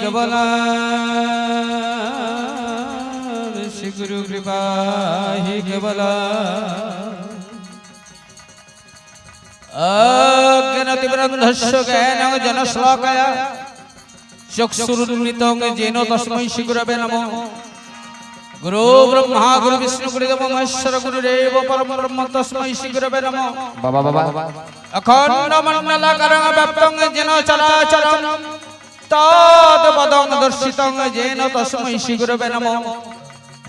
কেবল। শ্রী গুরু কৃপা হি কেবল। অজ্ঞানতিব্রন্ধস্য জ্ঞান জনশ্লোকয়। চক্ষুরুন্মিতং যেন তস্मै শ্রী গুরবে নমঃ। গুরু ব্রহ্মা গুরু বিষ্ণু গুরুদেব মহেশ্বর গুরুদেব পরম ব্রহ্ম তস্मै শ্রী নমঃ। বাবা বাবা। অখণ্ড মণ্ডলাকারং ব্যপ্তং যেন চরাচরং তৎপদং দর্শিতং যেন তস্मै শ্রী গুরবে নমঃ।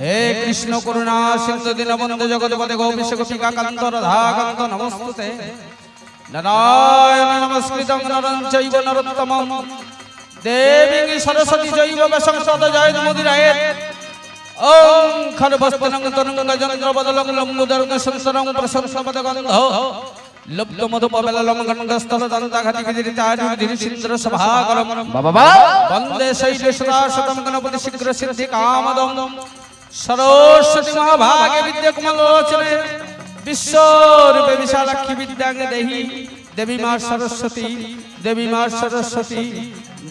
হে কৃষ্ণ করুণা সিন্ধু দীনবন্ধু জগৎপদে গোপীশ গোপিকা কান্ত রাধা কান্ত নমস্তুতে। নারায়ণ নমস্কৃতং নরং চৈব নরোত্তমং দেবী সরস্বতী জৈব সংসদ জয় মুদিরায় ওম খরবস্তনং তরঙ্গ যন্ত্র বদলং লম্বুদরং সংসরং প্রশংসপদ গন্ধ লব্ধ মধু পবলম গঙ্গস্থল দন্তাঘাতি বিদিরিতানি ধীরসিন্দ্র সভাগরম বাবা বাবা বন্দে শৈলে সদা শতম গণপতি শীঘ্র সিদ্ধি কামদম সরস্বতী মহাভাগে বিদ্যা কুমলোচনে বিশ্বরূপে বিশালাক্ষী বিদ্যাং দেহি দেবী মা সরস্বতী দেবী মা সরস্বতী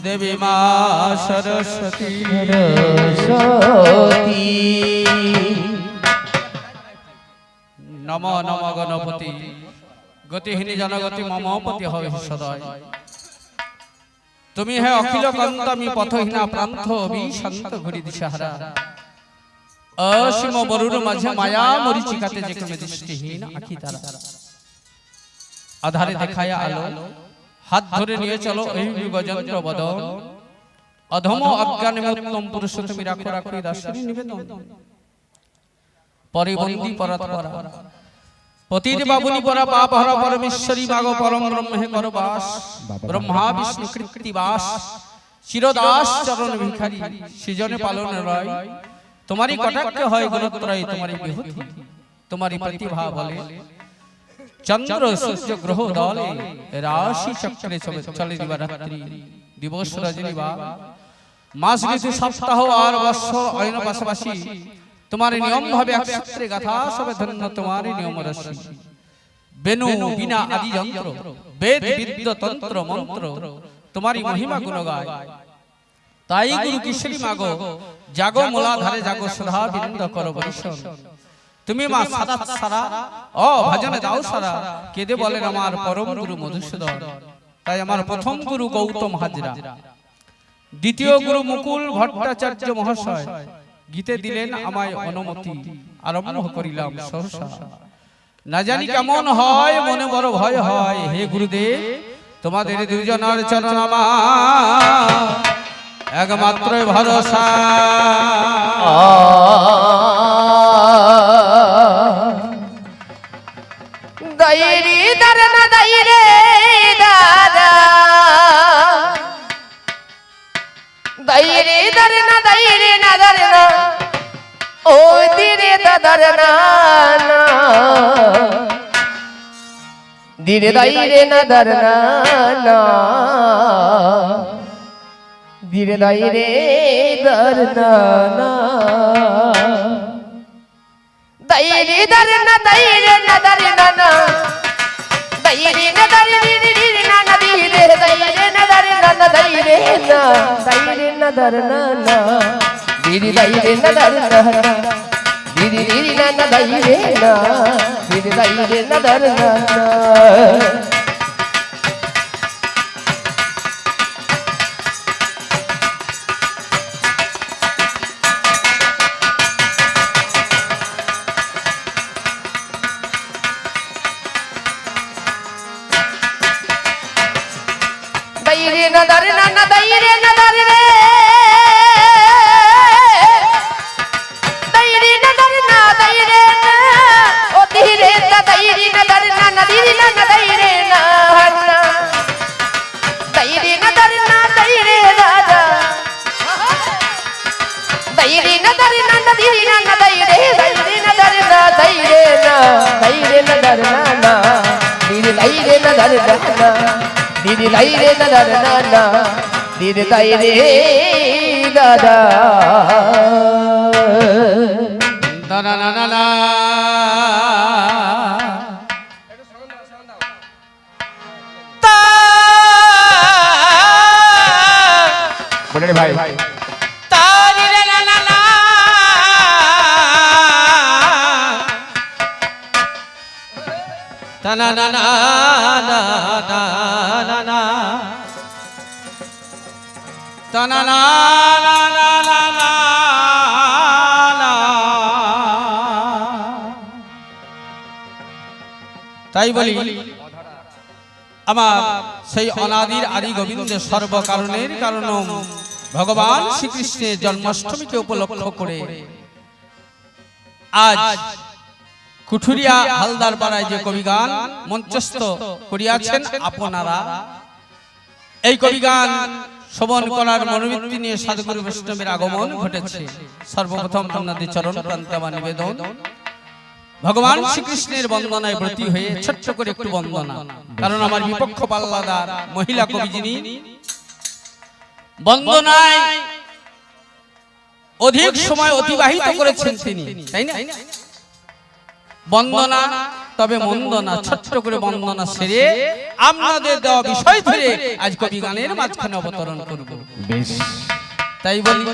দেবী মা সরস্বতী। সরস্বতী। নম নম গণপতি। গতিহীনী জনগতি মমপতি হবে সদয়। তুমি হে অখিল কন্ত আমি পথহীনা প্রান্ত বি শান্ত ঘুরি দিশাহারা। অসীম বরুর মাঝে মায়া মরিচিকাতে যে কোনো দৃষ্টিহীন আখি তারা। আধারে দেখায় আলো হাত ধরে নিয়ে চলো এই গজেন্দ্র বদন অধম অজ্ঞান মুক্তম পুরুষ তুমি রাখো রাখো দাসের নিবেদন। পরিবন্দী পরত পরা পতির বাবুনি পরা পাপ হর পরমেশ্বরী মাগো পরম ব্রহ্মে কর বাস ব্রহ্মা বিষ্ণু কৃতি বাস। চিরদাস চরণ ভিখারি সৃজনে পালন রয়। তোমারই কটাক্ষ হয় গুণত্রয় তোমারই বিহুতি তোমারই প্রতিভা বলে। চন্দ্র সূর্য গ্রহ দলে রাশি চক্রে চলে চলে দিবারাত্রি দিবস রজনী বা মাস ঋতু সপ্তাহ আর বৎসর অয়ন পাশাপাশি তোমার নিয়ম ভাবে একসূত্রে গাথা সবে ধন্য তোমার নিয়ম রসি বেনু বিনা আদি যন্ত্র। বেদ বিদ্য তন্ত্র মন্ত্র। তোমারই মহিমা গুণ গায় তাই গুরু কিশোরী মাগো জাগো মোলাধারে জাগো সদা বৃন্দ করো বরিশন তুমি মা সাদা সারা ও ভজনে দাও সারা। কেদে বলেন আমার পরম গুরু মধুসূদন। তাই আমার প্রথম গুরু গৌতম হাজরা। দ্বিতীয় গুরু মুকুল ভট্টাচার্য মহাশয়। গীতে দিলেন আমায় অনুমতি। আরম্ভ করিলাম সহসা। না জানি কেমন হয় মনে বড় ভয় হয়। হে গুরুদেব তোমাদের দুজনের চরণ আমার একমাত্র ভরসা। দৈরি দরনা দৈরে দৈরি দরনা দৈরে না দরনা ও দিরে দরনা না দিরে দৈরে না দরনা না দিরে দৈরে দরনা না দৈরি দরনা দৈরে না দরনা না দৈরি না দৈরি রি না না দিরে দৈরে না দিদি দাদা না না দিদি তাই রে দাদা। বলে রে ভাই। না না না না না না না তা না না না না না না না। তাই বলি আমার সেই অনাদির আদি গোবিন্দের সর্বকারণের কারণ ভগবান শ্রীকৃষ্ণের জন্মাষ্টমীকে উপলক্ষ করে আজ কুঠুরিয়া হালদার পাড়ায় যে কবিগান মঞ্চস্থ করিয়াছেন আপনারা এই কবিগান শ্রবণ করার মনোবৃত্তি নিয়ে সাধুগুরু বৈষ্ণবের আগমন ঘটেছে। সর্বপ্রথম আপনাদের চরণ প্রান্তে আমার নিবেদন। ভগবান শ্রীকৃষ্ণের বন্দনায় ব্রতী হয়ে ছোট্ট করে একটু বন্দনা। কারণ আমার বিপক্ষ পাল্লাদার মহিলা কবি যিনি বন্দনায় অধিক সময় অতিবাহিত করেছেন তিনি তাই না? বন্দনা তবে মন্দনা ছোট্ট করে বন্দনা সেরে আপনাদের দেওয়া বিষয় ধরে আজ কবি গানের মাঝখানে অবতরণ করব। বেশ। তাই বলি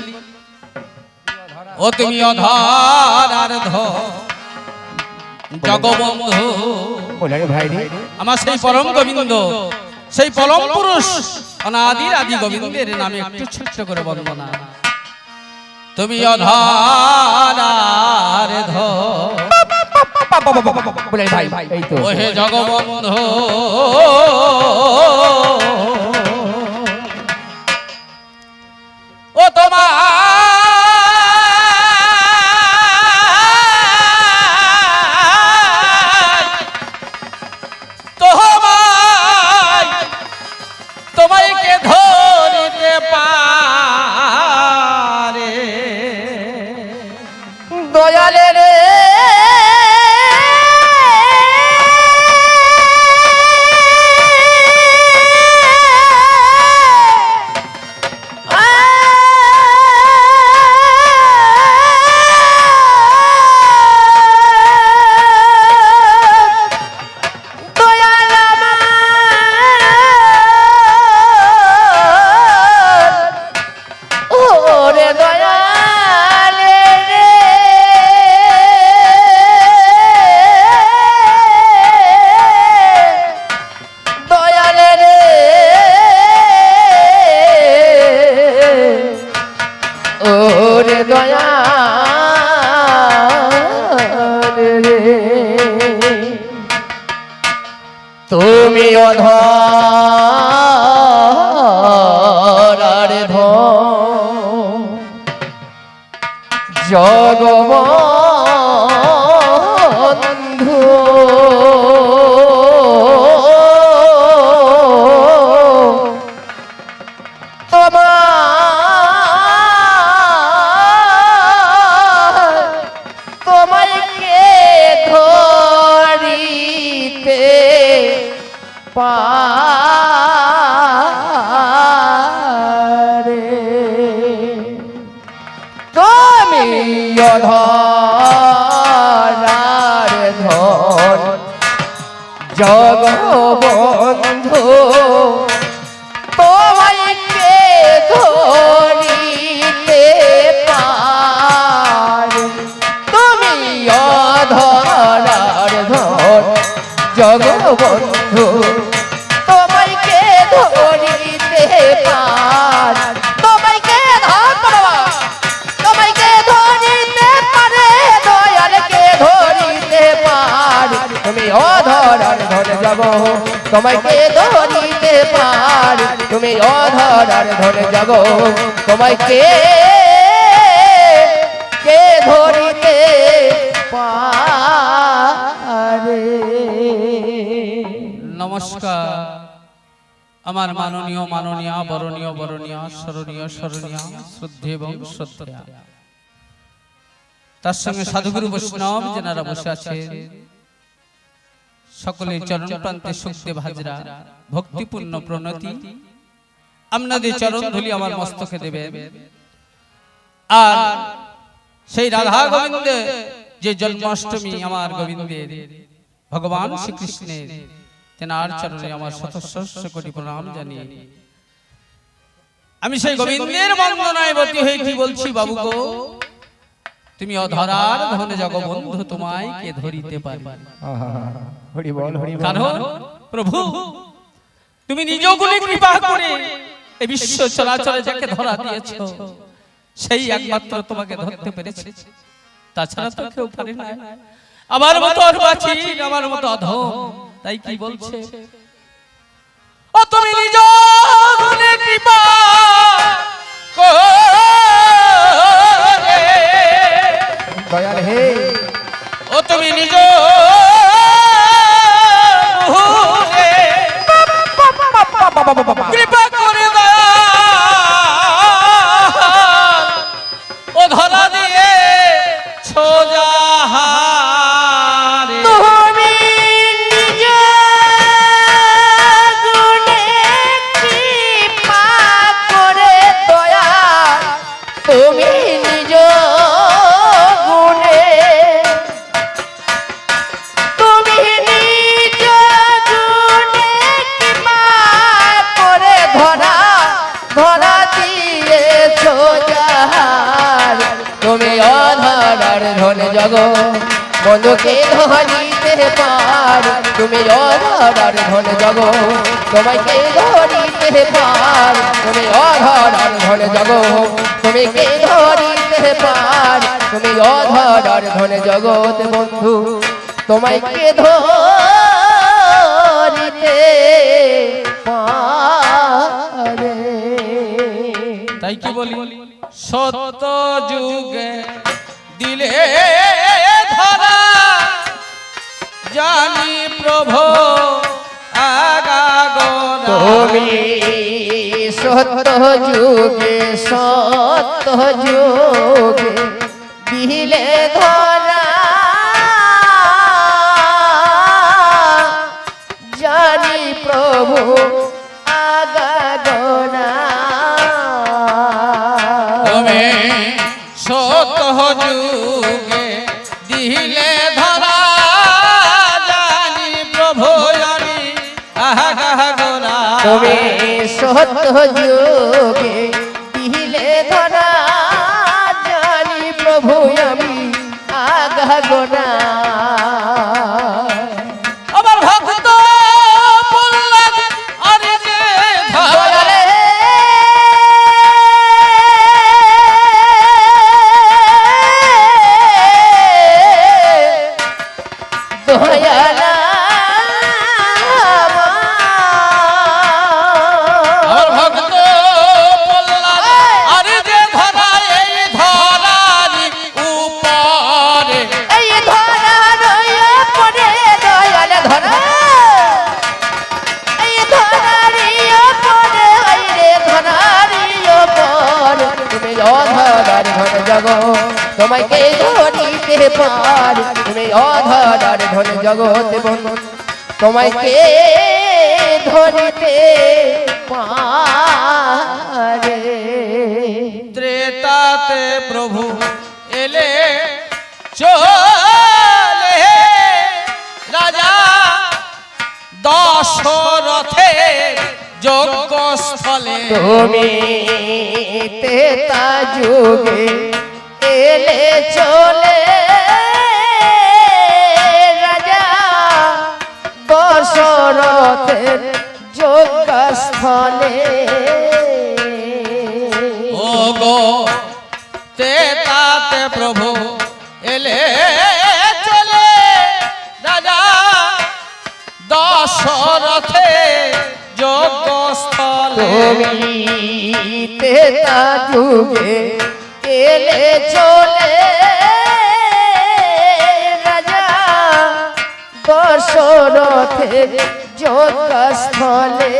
ও তুমি অধার আর জগবন্ধু। আমার সেই পরম গোবিন্দ সেই পরম পুরুষ অনাদির আদি গোবিন্দের নামে একটু ছোট্ট করে বন্দনা। তুমি অধার ধর বলে ভাই ভাই এই তো ওহে তুমি অধর ধ জগবন্ধু জগবন্ধু তোমাকে ধরিতে পার। তুমি অধরার ধর জগবন্ধু। ধন যাব। তোমায় কে ধরিতে পার, তুমি অধরার ধন যাব। তোমায় কে ধরিতে পারে? নমস্কার। আমার মাননীয় মাননীয় বরণীয় বরণীয় স্মরণীয় স্মরণীয়, শ্রদ্ধে এবং তার সঙ্গে সাধুগুরু বৈষ্ণব যেনারা বসে আছেন সকলের চরণ প্রান্তে সুখদেব হাজরা ভক্তিপূর্ণ প্রণতি। আপনাদের চরণ ধুলি আমার মস্তকে দেবেন আর সেই রাধা গোবিন্দের যে জন্মাষ্টমী আমার গোবিন্দের। ভগবান শ্রীকৃষ্ণের তেনার চরণে আমার শত সহস্র কোটি প্রণাম জানিয়ে। আমি সেই গোবিন্দের বন্দনায় বতী হয়ে কি বলছি বাবু গো? তুমি অধরার ধনে জগবন্ধু তোমায় কে ধরিতে পারবে আহা, হরি বল হরি কারণ প্রভু তুমি নিজ গুণে কৃপা করে এই বিশ্ব চলাচলে যাকে ধরা দিয়েছ সেই একমাত্র তোমাকে ধরতে পেরেছে। তাছাড়া তো কেউ পারে না। আমার মতো আমার মতো অধম তাই কি বলছে? ও তুমি নিজ গুণে কৃপা দয়াল হে। ও তুমি নিজ কৃপা বাবা দাও ধনে জগ তোমাকে ধরিতে পার। তুমি অধরার ধনে জগ তুমি কে ধরিতে পার। তুমি অধরার ধনে জগৎ বন্ধু। তোমায় কে ধরিতে তাই কি বলি? সত্য যুগে দিলে ধরা জানি প্রভু। তুমি সত্য যুগে সত্য যুগে দিলে ধরা জানি প্রভু আগাগোনা তুমি সত যুগে দিলে তুমি সত্য যুগে অধরার ধন জগৎ বন্ধু তোমায় কে ধরিতে পারে? ত্রেতাতে প্রভু এলে চলে। রাজা দশরথে যজ্ঞ স্থলে তুমি তেতা যুগে এলে চলে। দশরথের যোগস্থলে ও গো তেতাতে প্রভু এলে চলে। রাজা দশরথে যজ্ঞ স্থলে তুমি তেতা যুগে এলে চলে। দশরথের যোগস্থলে।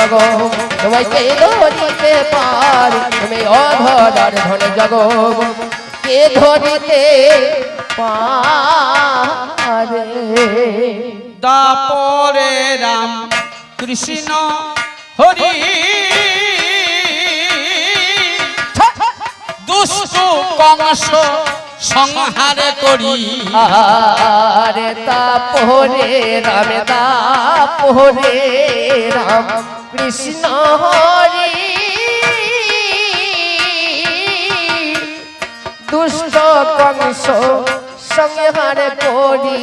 জগ। তোমাকে ধরিতে পারি, তুমি অধরার ধন জগ। কে ধরিতে পারে। দাপরে রাম কৃষ্ণ হরি। দুষ্ট কংস সংহার করি। আরে তাপরে রাম তাপরে রাম কৃষ্ণ হরি। দুষ্ট কংস সঙ্গে হারে পড়ি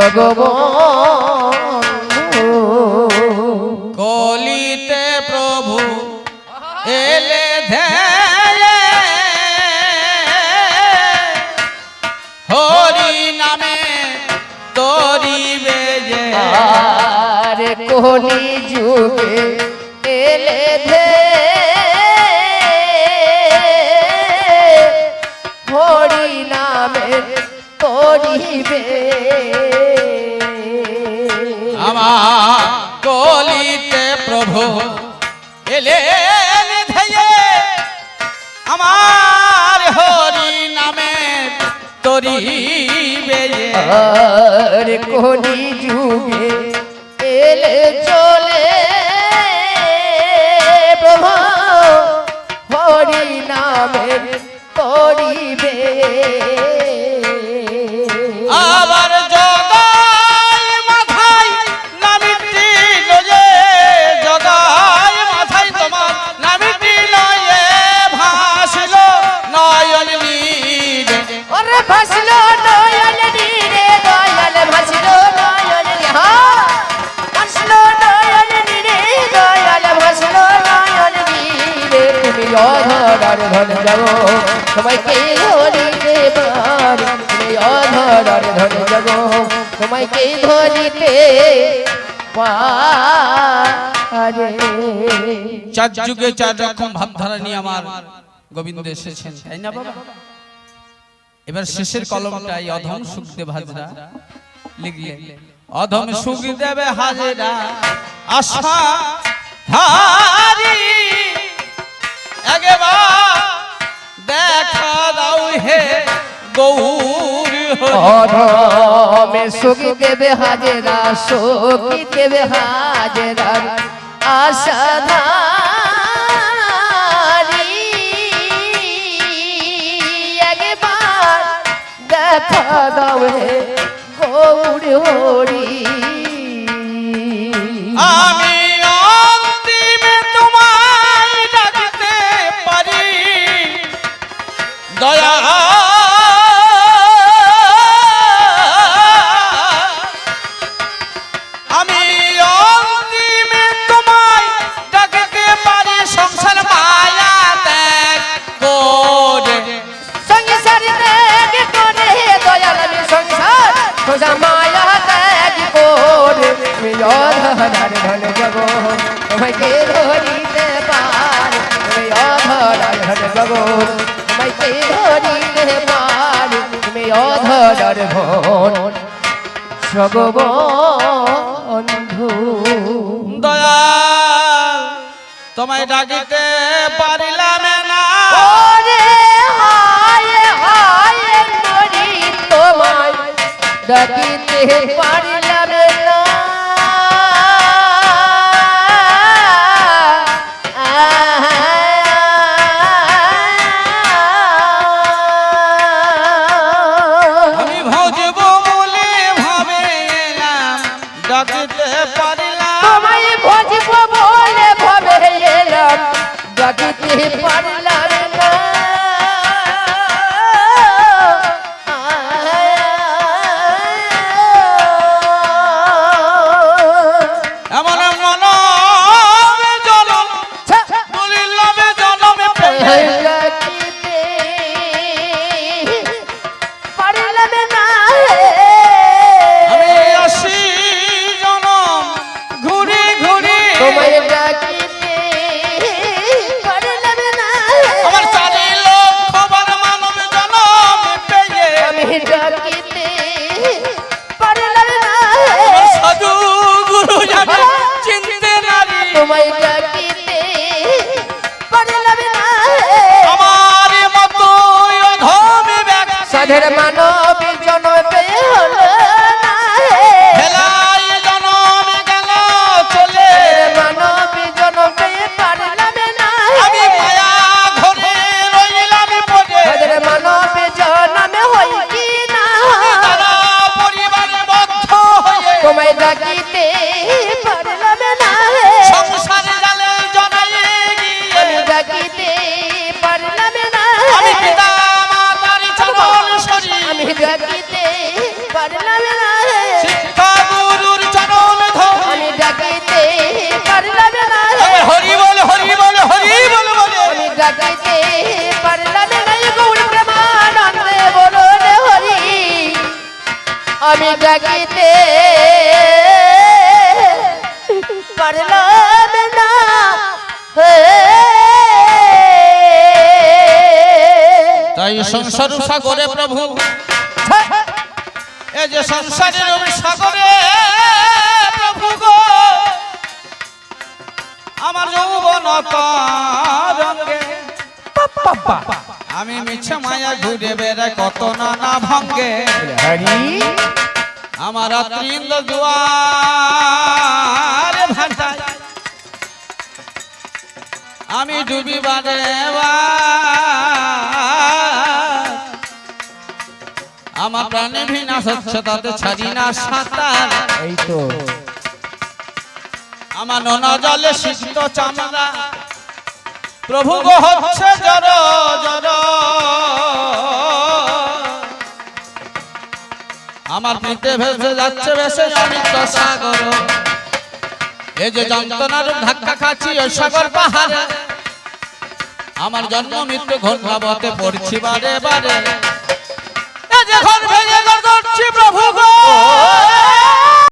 জগবন্ধু। কলিতে প্রভু এলে ধ্যায়ে হরি নামে তরিবে যে আরে কোনি যুগে তরিবে যে? আর কোনি যুগে এলে চলে। প্রভা হরি নামে করিবে। অধরার ধন যাও তোমাকে পার, তুমি অধরার ধন যাও তোমাকে ধরিতে চার যুগে চার রকম ভাবধারা নিয়ে আমার গোবিন্দ এসেছেন, তাই না বাবা? এবার শেষের কলমটা অধম সুখদেব হাজরা লিখলে অধম সুখদেব হাজরা, আশা ধারি একবার দেখা দাও হে গৌর হরি। অধমে দেবে হাজেরা সুখ দেবে হাজেরা একবার দেখা দাও হে গৌর হরি তোমাকে ধরিতে পার তুমি অধরার ধন জগবন্ধু দয়াল তোমায় ডাকিতে পারিলাম না। ডাকিতে পারিলাম পারলাম ঢেরে সংসার সাগরে প্রভু। এই যে সংসারের সাগরে প্রভু গো আমার যৌবন রঙ্গে আমি মিছে মায়া ঘুরে বেড়াই কত নানা ভঙ্গে। আমার অতৃন্দ দুয়ারে ভাটায়। আমি ডুবি বারে আমার প্রাণে বিনাশ হচ্ছে তাতে ছাড়ি না সাঁতার। এই তো। আমার নোনা জলে সিদ্ধ চামড়া। প্রভু গো হচ্ছে জর জর আমার পিতে ভেসে যাচ্ছে ভেসে অমিত সাগর। এই যে যন্ত্রণার ধাক্কা খাচ্ছি ওই সাগর পাহাড়ে। আমার জন্ম মৃত্যু ঘন্টাবতে পড়ছি বারে বারে। যখন ভেঙে ধরছি প্রভু গো!